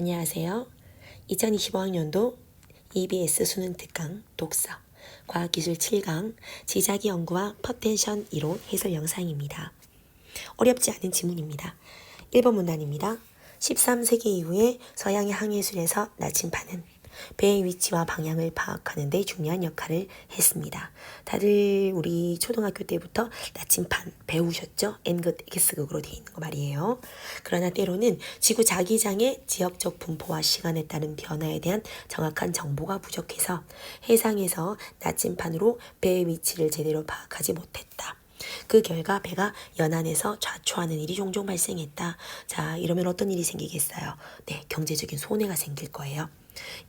안녕하세요. 2025학년도 EBS 수능 특강 독서 과학기술 7강 지자기 연구와 퍼텐션 이론 해설 영상입니다. 어렵지 않은 지문입니다. 1번 문단입니다. 13세기 이후에 서양의 항해술에서 나침반은 배의 위치와 방향을 파악하는 데 중요한 역할을 했습니다. 다들 우리 초등학교 때부터 나침반 배우셨죠? N극, X극으로 되어 있는 거 말이에요. 그러나 때로는 지구 자기장의 지역적 분포와 시간에 따른 변화에 대한 정확한 정보가 부족해서 해상에서 나침반으로 배의 위치를 제대로 파악하지 못했다. 그 결과 배가 연안에서 좌초하는 일이 종종 발생했다. 자, 이러면 어떤 일이 생기겠어요? 네, 경제적인 손해가 생길 거예요.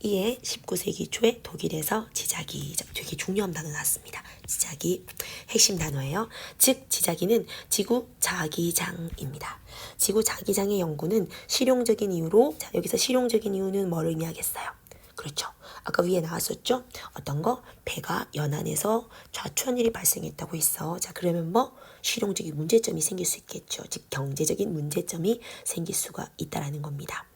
이에 19세기 초에 독일에서 지자기, 되게 중요한 단어 나왔습니다. 지자기, 핵심 단어예요. 즉, 지자기는 지구 자기장입니다. 지구 자기장의 연구는 실용적인 이유로, 자, 여기서 실용적인 이유는 뭘 의미하겠어요? 그렇죠. 아까 위에 나왔었죠? 어떤 거? 배가 연안에서 좌초한 일이 발생했다고 했어. 자, 그러면 뭐? 실용적인 문제점이 생길 수 있겠죠. 즉, 경제적인 문제점이 생길 수가 있다라는 겁니다.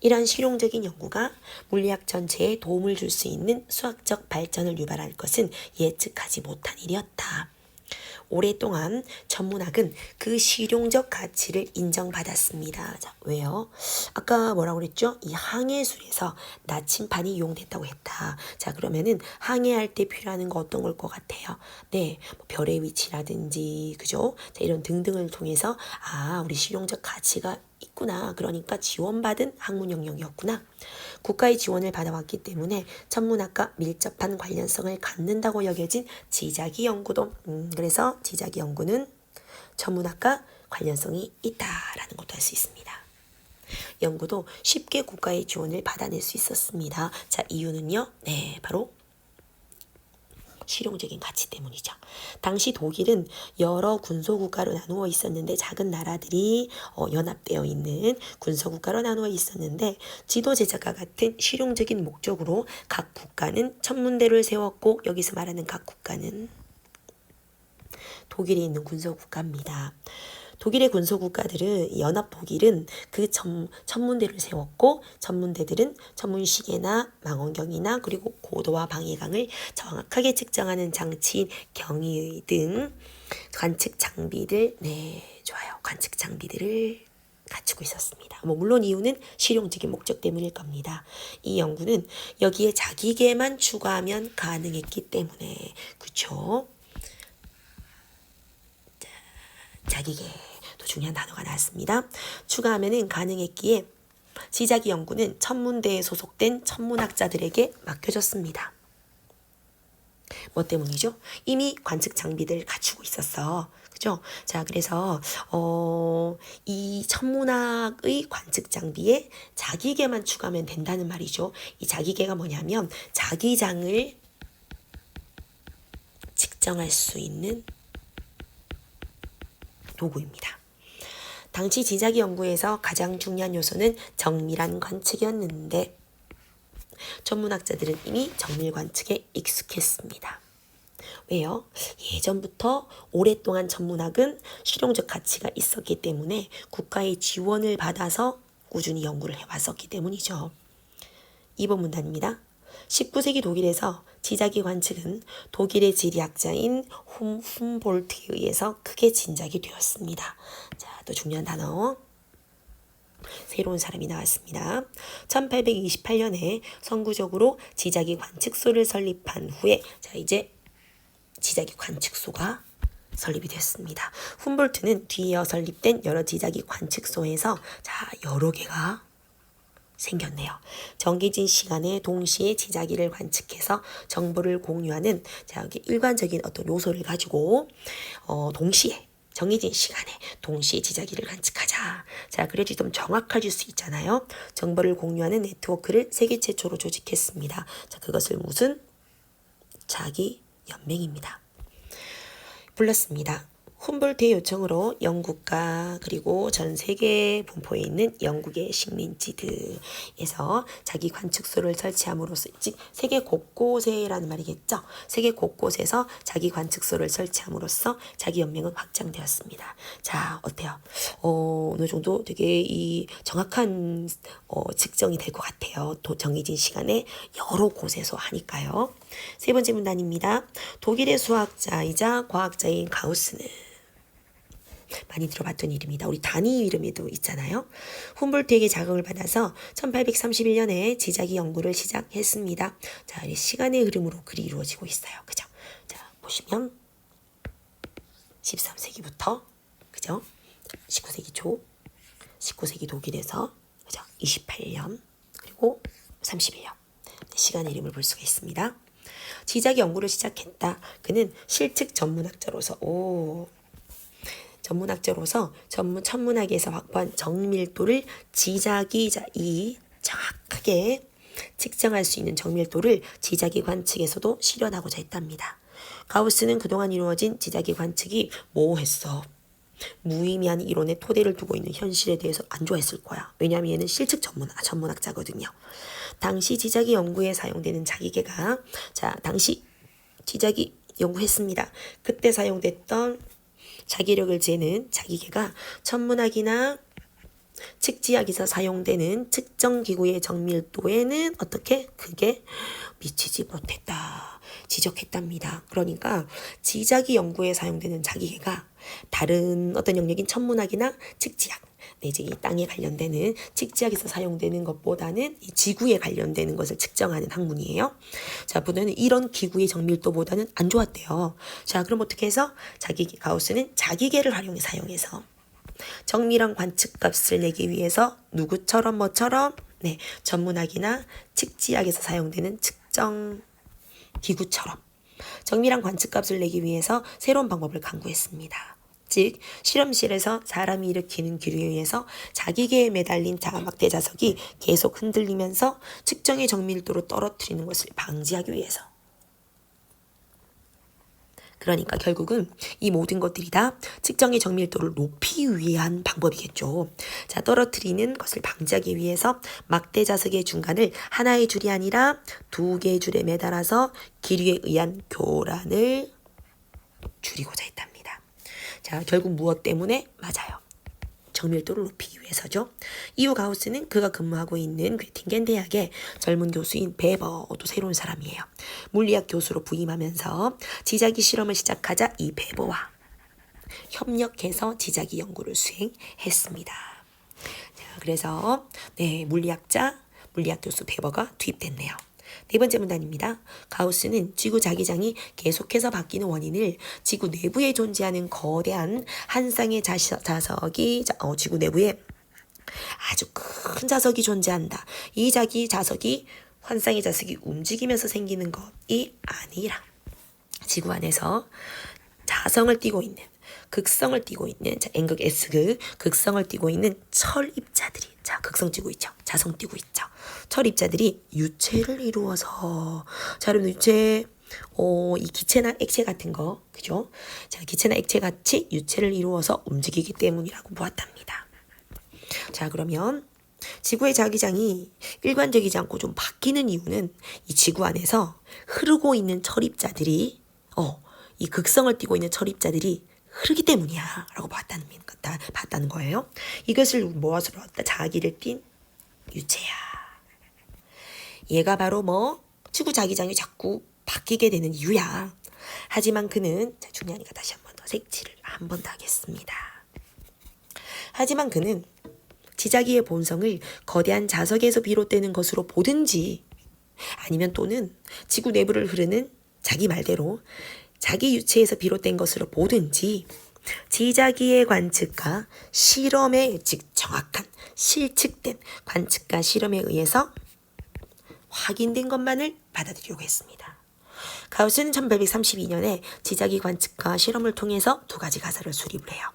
이런 실용적인 연구가 물리학 전체에 도움을 줄 수 있는 수학적 발전을 유발할 것은 예측하지 못한 일이었다. 오랫동안 천문학은 그 실용적 가치를 인정받았습니다. 자, 왜요? 아까 뭐라고 그랬죠? 이 항해술에서 나침반이 이용됐다고 했다. 자, 그러면은 항해할 때 필요한 거 어떤 걸 것 같아요? 네, 뭐 별의 위치라든지, 그죠? 자, 이런 등등을 통해서 아, 우리 실용적 가치가 있구나. 그러니까 지원받은 학문 영역이었구나. 국가의 지원을 받아왔기 때문에 천문학과 밀접한 관련성을 갖는다고 여겨진 지자기 연구도 음, 그래서 지자기 연구는 천문학과 관련성이 있다라는 것도 알수 있습니다. 연구도 쉽게 국가의 지원을 받아낼 수 있었습니다. 자, 이유는요. 네, 바로 실용적인 가치 때문이죠. 당시 독일은 여러 군소국가로 나누어 있었는데 작은 나라들이 어, 연합되어 있는 군소국가로 나누어 있었는데 지도 제작과 같은 실용적인 목적으로 각 국가는 천문대를 세웠고 여기서 말하는 각 국가는 독일에 있는 군소국가입니다. 독일의 군소국가들은 연합 독일은 그 천, 천문대를 세웠고 천문대들은 천문시계나 망원경이나 그리고 고도와 방해강을 정확하게 측정하는 장치인 경의 등 관측 장비들 네 좋아요 관측 장비들을 갖추고 있었습니다. 뭐 물론 이유는 실용적인 목적 때문일 겁니다. 이 연구는 여기에 자기계만 추가하면 가능했기 때문에 그쵸? 자기계 또 중요한 단어가 나왔습니다. 추가하면은 가능했기에 지자기 연구는 천문대에 소속된 천문학자들에게 맡겨졌습니다. 뭐 때문이죠? 이미 관측 장비들 갖추고 있었어. 그죠? 자, 그래서, 어, 이 천문학의 관측 장비에 자기계만 추가하면 된다는 말이죠. 이 자기계가 뭐냐면, 자기장을 측정할 수 있는 도구입니다. 당시 지자기 연구에서 가장 중요한 요소는 정밀한 관측이었는데 천문학자들은 이미 정밀 관측에 익숙했습니다. 왜요? 예전부터 오랫동안 천문학은 실용적 가치가 있었기 때문에 국가의 지원을 받아서 꾸준히 연구를 해왔었기 때문이죠. 2번 문단입니다. 19세기 독일에서 지자기 관측은 독일의 지리학자인 훔, 훔볼트에 의해서 크게 진작이 되었습니다. 자, 또 중요한 단어. 새로운 사람이 나왔습니다. 1828년에 선구적으로 지자기 관측소를 설립한 후에 자 이제 지자기 관측소가 설립이 됐습니다. 훔볼트는 뒤이어 설립된 여러 지자기 관측소에서 자 여러 개가 생겼네요. 정해진 시간에 동시에 지자기를 관측해서 정보를 공유하는 일관적인 어떤 요소를 가지고 어 동시에 정해진 시간에 동시에 지자기를 관측하자. 자, 그래야지 좀 정확해질 수 있잖아요. 정보를 공유하는 네트워크를 세계 최초로 조직했습니다. 자, 그것을 무슨 자기 연맹입니다. 불렀습니다. 훔볼트의 요청으로 영국과 그리고 전 세계 분포에 있는 영국의 식민지들에서 자기 관측소를 설치함으로써 즉 세계 곳곳에라는 말이겠죠. 세계 곳곳에서 자기 관측소를 설치함으로써 자기 연맹은 확장되었습니다. 자 어때요? 어, 어느 정도 되게 이 정확한 어, 측정이 될 것 같아요. 또 정해진 시간에 여러 곳에서 하니까요. 세 번째 문단입니다. 독일의 수학자이자 과학자인 가우스는 많이 들어봤던 이름이다. 우리 단위 이름에도 있잖아요. 훔볼트에게 자극을 받아서 1831년에 지자기 연구를 시작했습니다. 자, 이 시간의 흐름으로 글이 이루어지고 있어요. 그죠? 자, 보시면 13세기부터 그죠? 19세기 초 19세기 독일에서 그죠? 28년 그리고 31년 시간의 이름을 볼 수가 있습니다. 지자기 연구를 시작했다. 그는 실측 전문학자로서 오 전문학자로서 전문 천문학에서 확보한 정밀도를 지자기 자 이 정확하게 측정할 수 있는 정밀도를 지자기 관측에서도 실현하고자 했답니다. 가우스는 그동안 이루어진 지자기 관측이 뭐했어? 무의미한 이론의 토대를 두고 있는 현실에 대해서 안 좋아했을 거야. 왜냐하면 얘는 실측 전문, 아, 전문학자거든요. 당시 지자기 연구에 사용되는 자기계가 자 당시 지자기 연구했습니다. 그때 사용됐던 자기력을 재는 자기계가 천문학이나 측지학에서 사용되는 측정 기구의 정밀도에는 어떻게 그게 미치지 못했다 지적했답니다. 그러니까 지자기 연구에 사용되는 자기계가 다른 어떤 영역인 천문학이나 측지학 네, 이제 이 땅에 관련되는 측지학에서 사용되는 것보다는 이 지구에 관련되는 것을 측정하는 학문이에요. 자, 보다는 이런 기구의 정밀도보다는 안 좋았대요. 자, 그럼 어떻게 해서 자기 가우스는 자기계를 활용해 사용해서 정밀한 관측값을 내기 위해서 누구처럼 뭐처럼 네, 전문학이나 측지학에서 사용되는 측정 기구처럼 정밀한 관측값을 내기 위해서 새로운 방법을 강구했습니다. 즉 실험실에서 사람이 일으키는 기류에 의해서 자기계에 매달린 자막대 자석이 계속 흔들리면서 측정의 정밀도로 떨어뜨리는 것을 방지하기 위해서 그러니까 결국은 이 모든 것들이 다 측정의 정밀도를 높이기 위한 방법이겠죠. 자, 떨어뜨리는 것을 방지하기 위해서 막대 자석의 중간을 하나의 줄이 아니라 두 개의 줄에 매달아서 기류에 의한 교란을 줄이고자 했답니다. 자, 결국 무엇 때문에? 맞아요. 정밀도를 높이기 위해서죠. 이후 가우스는 그가 근무하고 있는 괴팅겐 대학의 젊은 교수인 베버도 새로운 사람이에요. 물리학 교수로 부임하면서 지자기 실험을 시작하자 이 베버와 협력해서 지자기 연구를 수행했습니다. 자, 그래서 네, 물리학자 물리학 교수 베버가 투입됐네요. 네 번째 문단입니다. 가우스는 지구 자기장이 계속해서 바뀌는 원인을 지구 내부에 존재하는 거대한 한 쌍의 자석, 자석이 어, 지구 내부에 아주 큰 자석이 존재한다. 이 자기 자석이 환상의 자석이 움직이면서 생기는 것이 아니라 지구 안에서 자성을 띠고 있는 극성을 띠고 있는 자 N극 S극 극성을 띠고 있는 철입자들이 자 극성 띠고 있죠. 자성 띠고 있죠. 철입자들이 유체를 이루어서 자 여러분 유체 어, 이 기체나 액체 같은 거 그죠? 자 기체나 액체 같이 유체를 이루어서 움직이기 때문이라고 보았답니다. 자 그러면 지구의 자기장이 일관적이지 않고 좀 바뀌는 이유는 이 지구 안에서 흐르고 있는 철입자들이 어, 이 극성을 띠고 있는 철입자들이 흐르기 때문이야. 라고 봤다는, 봤다는 거예요. 이것을 모아서 자기를 띤 유체야. 얘가 바로 뭐 지구 자기장이 자꾸 바뀌게 되는 이유야. 하지만 그는 자, 중요하니까 다시 한 번 더 색칠을 한 번 더 하겠습니다. 하지만 그는 지자기의 본성을 거대한 자석에서 비롯되는 것으로 보든지 아니면 또는 지구 내부를 흐르는 자기 말대로 자기 유체에서 비롯된 것으로 보든지 지자기의 관측과 실험의 즉 정확한 실측된 관측과 실험에 의해서 확인된 것만을 받아들이려고 했습니다. 가우스는 1832년에 지자기 관측과 실험을 통해서 두 가지 가설을 수립을 해요.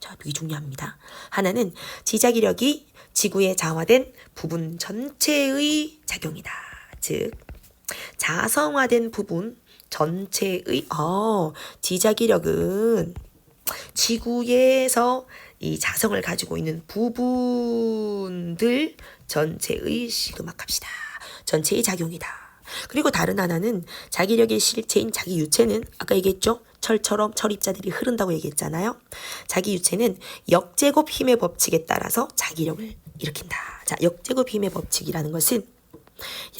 자, 되게 중요합니다. 하나는 지자기력이 지구에 자화된 부분 전체의 작용이다. 즉, 자성화된 부분 전체의 어, 지자기력은 지구에서 이 자성을 가지고 있는 부분들 전체의 시그마 값이다. 전체의 작용이다. 그리고 다른 하나는 자기력의 실체인 자기 유체는 아까 얘기했죠? 철처럼 철입자들이 흐른다고 얘기했잖아요. 자기 유체는 역제곱 힘의 법칙에 따라서 자기력을 일으킨다. 자, 역제곱 힘의 법칙이라는 것은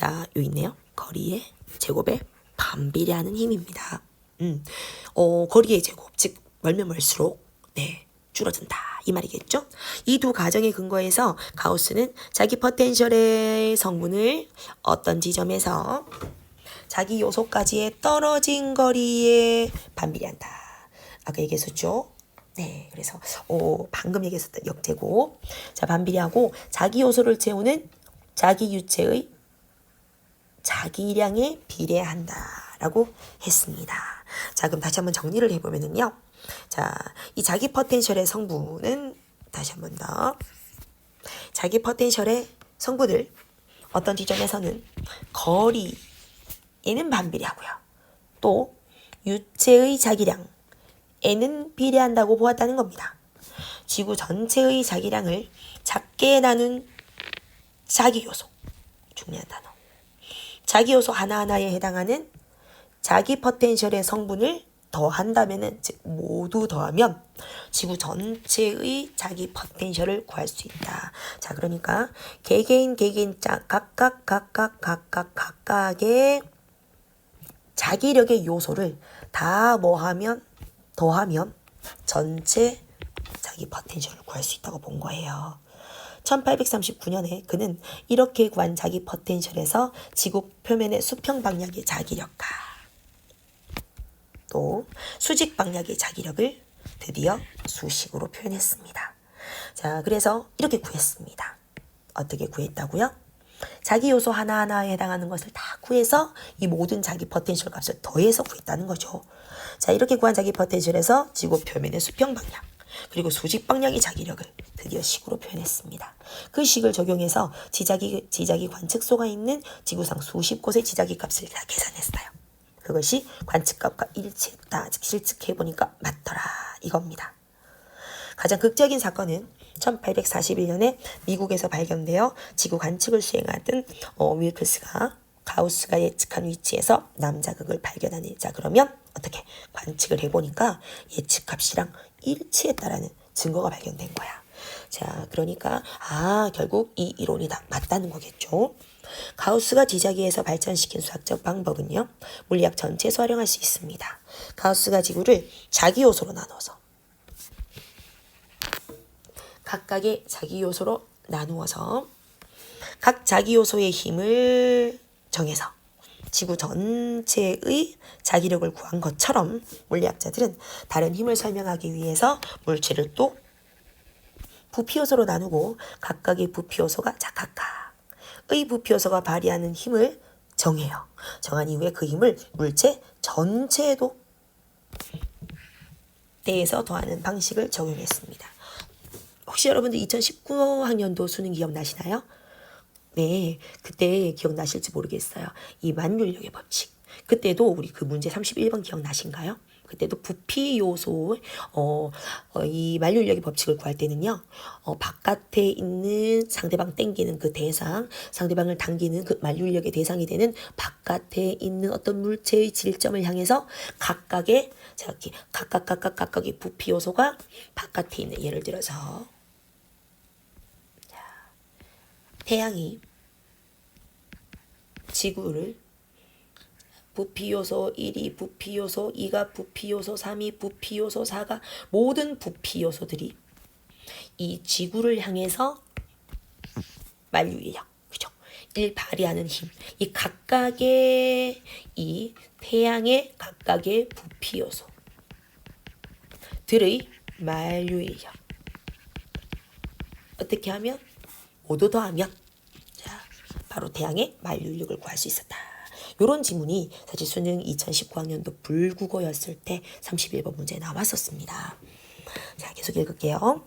야, 요 있네요. 거리의 제곱에 반비례하는 힘입니다. 음, 어, 거리의 제곱, 즉 멀면 멀수록 네 줄어든다 이 말이겠죠. 이 두 가정의 근거에서 가우스는 자기 포텐셜의 성분을 어떤 지점에서 자기 요소까지의 떨어진 거리에 반비례한다. 아까 얘기했었죠. 네, 그래서 어, 방금 얘기했었던 역제곱. 자, 반비례하고 자기 요소를 채우는 자기 유체의 자기량에 비례한다라고 했습니다. 자, 그럼 다시 한번 정리를 해보면은요. 자, 이 자기 포텐셜의 성분은 다시 한번 더. 자기 포텐셜의 성분을 어떤 지점에서는 거리에는 반비례하고요. 또 유체의 자기량에는 비례한다고 보았다는 겁니다. 지구 전체의 자기량을 작게 나눈 자기 요소 중요한 단어. 자기 요소 하나하나에 해당하는 자기 포텐셜의 성분을 더한다면은 즉 모두 더하면 지구 전체의 자기 포텐셜을 구할 수 있다. 자, 그러니까 개개인 개개인 자 각각 각각 각각 각각의 자기력의 요소를 다 뭐하면 더하면 전체 자기 포텐셜을 구할 수 있다고 본 거예요. 1839년에 그는 이렇게 구한 자기 포텐셜에서 지구 표면의 수평 방향의 자기력과 또 수직 방향의 자기력을 드디어 수식으로 표현했습니다. 자, 그래서 이렇게 구했습니다. 어떻게 구했다고요? 자기 요소 하나하나에 해당하는 것을 다 구해서 이 모든 자기 포텐셜 값을 더해서 구했다는 거죠. 자, 이렇게 구한 자기 포텐셜에서 지구 표면의 수평 방향, 그리고 수직 방향의 자기력을 드디어 식으로 표현했습니다. 그 식을 적용해서 지자기, 지자기 관측소가 있는 지구상 수십 곳의 지자기 값을 다 계산했어요. 그것이 관측값과 일치했다. 즉 실측해보니까 맞더라. 이겁니다. 가장 극적인 사건은 1841년에 미국에서 발견되어 지구 관측을 수행하던 어, 윌크스가 가우스가 예측한 위치에서 남자극을 발견하는 자 그러면 어떻게 관측을 해보니까 예측값이랑 일치했다라는 증거가 발견된 거야. 자 그러니까 아 결국 이 이론이 다 맞다는 거겠죠. 가우스가 지자기에서 발전시킨 수학적 방법은요 물리학 전체에서 활용할 수 있습니다. 가우스가 지구를 자기 요소로 나눠서 각각의 자기 요소로 나누어서 각 자기 요소의 힘을 정해서 지구 전체의 자기력을 구한 것처럼 물리학자들은 다른 힘을 설명하기 위해서 물체를 또 부피 요소로 나누고 각각의 부피 요소가 자 각각의 부피 요소가 발휘하는 힘을 정해요. 정한 이후에 그 힘을 물체 전체에도 대해서 더하는 방식을 적용했습니다. 혹시 여러분들 2019학년도 수능 기억나시나요? 네, 그때 기억나실지 모르겠어요. 이 만율력의 법칙. 그때도 우리 그 문제 31번 기억나신가요? 그때도 부피 요소, 어, 어, 이 만율력의 법칙을 구할 때는요, 어, 바깥에 있는 상대방 땡기는 그 대상, 상대방을 당기는 그 만율력의 대상이 되는 바깥에 있는 어떤 물체의 질점을 향해서 각각의, 자, 이렇게 각각, 각각, 각각의 부피 요소가 바깥에 있는, 예를 들어서, 태양이 지구를 부피 요소 1이 부피 요소 2가 부피 요소 3이 부피 요소 4가 모든 부피 요소들이 이 지구를 향해서 만유인력 그죠? 일 발휘하는 힘. 이 각각의 이 태양의 각각의 부피 요소 들의 만유인력 어떻게 하면 모두 더하면 자 바로 태양의 만류력을 구할 수 있었다. 이런 지문이 사실 수능 2019학년도 불국어였을 때 31번 문제에 나왔었습니다. 자 계속 읽을게요.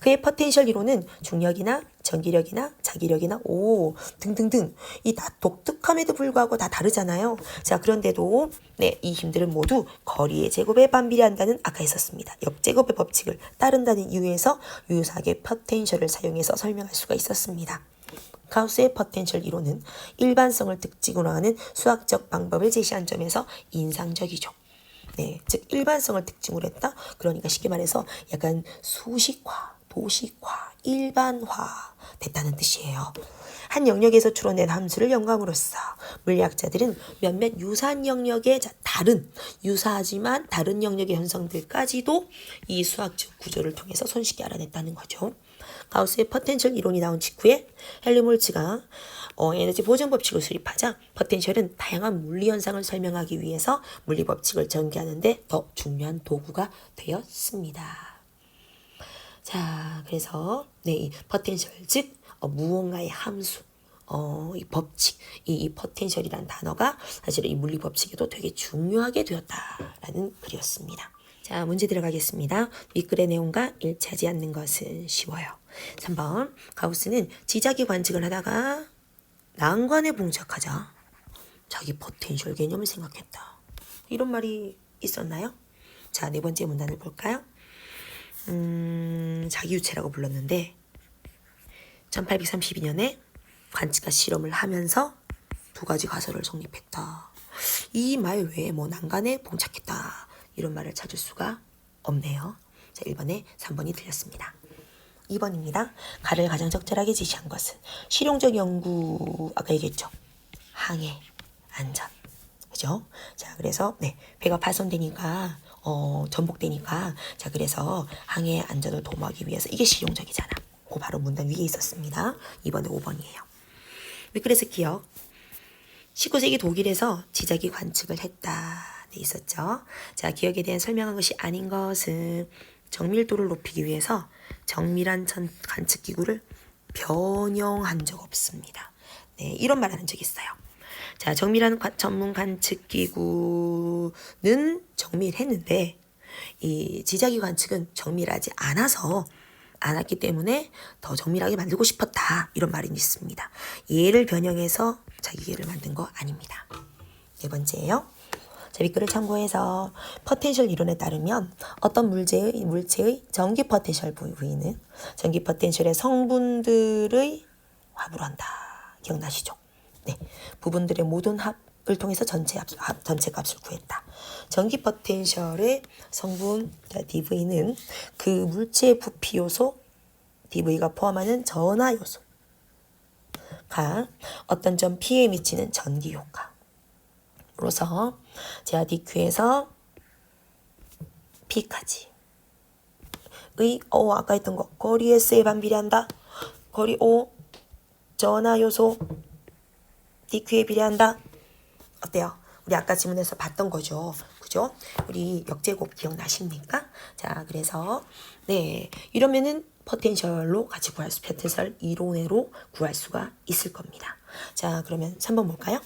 그의 포텐셜 이론은 중력이나 전기력이나 자기력이나 오 등등등 이 다 독특함에도 불구하고 다 다르잖아요. 자 그런데도 네이 힘들은 모두 거리의 제곱에 반비례한다는 아까 했었습니다. 역제곱의 법칙을 따른다는 이유에서 유사하게 포텐셜을 사용해서 설명할 수가 있었습니다. 가우스의 포텐셜 이론은 일반성을 특징으로 하는 수학적 방법을 제시한 점에서 인상적이죠. 네, 즉 일반성을 특징으로 했다. 그러니까 쉽게 말해서 약간 수식화, 도식화, 일반화 됐다는 뜻이에요. 한 영역에서 추론된 함수를 영감으로써 물리학자들은 몇몇 유사한 영역의 자- 다른 유사하지만 다른 영역의 현상들까지도 이 수학적 구조를 통해서 손쉽게 알아냈다는 거죠. 가우스의 포텐셜 이론이 나온 직후에 헬리몰츠가 어, 에너지 보존 법칙을 수립하자 포텐셜은 다양한 물리 현상을 설명하기 위해서 물리 법칙을 전개하는데 더 중요한 도구가 되었습니다. 자, 그래서 네, 이 포텐셜 즉 어, 무언가의 함수 어, 이 법칙, 이, 이 포텐셜이란 단어가 사실은 이 물리 법칙에도 되게 중요하게 되었다라는 글이었습니다. 자, 문제 들어가겠습니다. 윗글의 내용과 일치하지 않는 것은 쉬워요. 3번, 가우스는 지자기 관측을 하다가 난관에 봉착하자 자기 포텐셜 개념을 생각했다. 이런 말이 있었나요? 자, 네 번째 문단을 볼까요? 음, 자기 유체라고 불렀는데 1832년에 관측과 실험을 하면서 두 가지 가설을 성립했다. 이 말 외에 뭐 난간에 봉착했다. 이런 말을 찾을 수가 없네요. 자, 1번에 3번이 틀렸습니다. 2번입니다. 가를 가장 적절하게 지시한 것은 실용적 연구 아까 얘기했죠. 항해, 안전. 그죠? 자, 그래서 네, 배가 파손되니까 어, 전복되니까 자, 그래서 항해 안전을 도모하기 위해서 이게 실용적이잖아. 그 바로 문단 위에 있었습니다. 2번에 5번이에요. 그래서 기억. 19세기 독일에서 지자기 관측을 했다. 네, 있었죠. 자, 기억에 대한 설명한 것이 아닌 것은 정밀도를 높이기 위해서 정밀한 전 관측 기구를 변형한 적 없습니다. 네, 이런 말 하는 적 있어요. 자, 정밀한 관- 전문 관측 기구는 정밀했는데 이 지자기 관측은 정밀하지 않아서 않았기 때문에 더 정밀하게 만들고 싶었다. 이런 말이 있습니다. 얘를 변형해서 자기 얘를 만든 거 아닙니다. 네 번째예요. 자, 윗글을 참고해서 포텐셜 이론에 따르면 어떤 물체의, 물체의 전기 포텐셜 부위는 전기 포텐셜의 성분들의 합으로 한다. 기억나시죠? 네. 부분들의 모든 합을 통해서 전체 합, 합 전체 값을 구했다. 전기 포텐셜의 성분 자, dV는 그 물체의 부피 요소 dV가 포함하는 전하 요소 가 어떤 점 P에 미치는 전기 효과. 로서 제가 DQ에서 P까지 의, 어, 아까 했던 거 거리 S에 반비례한다. 거리 O 전하 요소 DQ에 비례한다. 어때요? 우리 아까 지문에서 봤던 거죠. 그죠? 우리 역제곱 기억나십니까? 자, 그래서 네 이러면은 포텐셜로 같이 구할 수, 포텐셜 이론으로 구할 수가 있을 겁니다. 자, 그러면 3번 볼까요?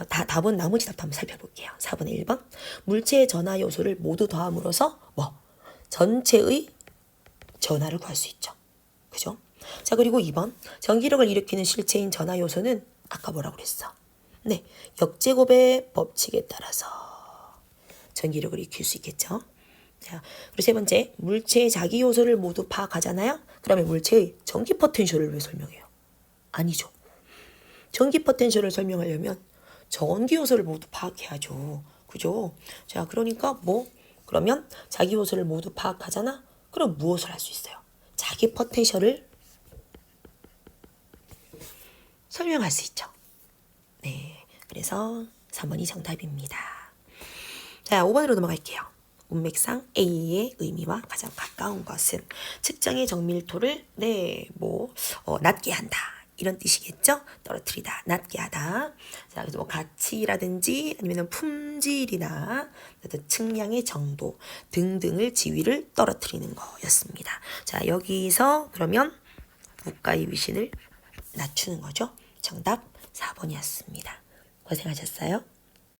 어, 다, 답은 나머지 답도 한번 살펴볼게요. 4번에 1번. 물체의 전하 요소를 모두 더함으로써 뭐? 전체의 전하를 구할 수 있죠. 그죠? 자, 그리고 2번. 전기력을 일으키는 실체인 전하 요소는 아까 뭐라고 그랬어? 네. 역제곱의 법칙에 따라서 전기력을 일으킬 수 있겠죠. 자, 그리고 세 번째. 물체의 자기 요소를 모두 파악하잖아요. 그러면 물체의 전기 포텐셜을 왜 설명해요? 아니죠. 전기 포텐셜을 설명하려면 전기 요소를 모두 파악해야죠. 그죠? 자, 그러니까 뭐 그러면 자기 요소를 모두 파악하잖아. 그럼 무엇을 할 수 있어요? 자기 포텐셜을 설명할 수 있죠. 네. 그래서 3번이 정답입니다. 자, 5번으로 넘어갈게요. 문맥상 A의 의미와 가장 가까운 것은 측정의 정밀도를 네, 뭐 어, 낮게 한다. 이런 뜻이겠죠? 떨어뜨리다, 낮게 하다. 자, 그래서 뭐 가치라든지 아니면 품질이나 측량의 정도 등등을 지위를 떨어뜨리는 거였습니다. 자, 여기서 그러면 국가의 위신을 낮추는 거죠. 정답 4번이었습니다. 고생하셨어요.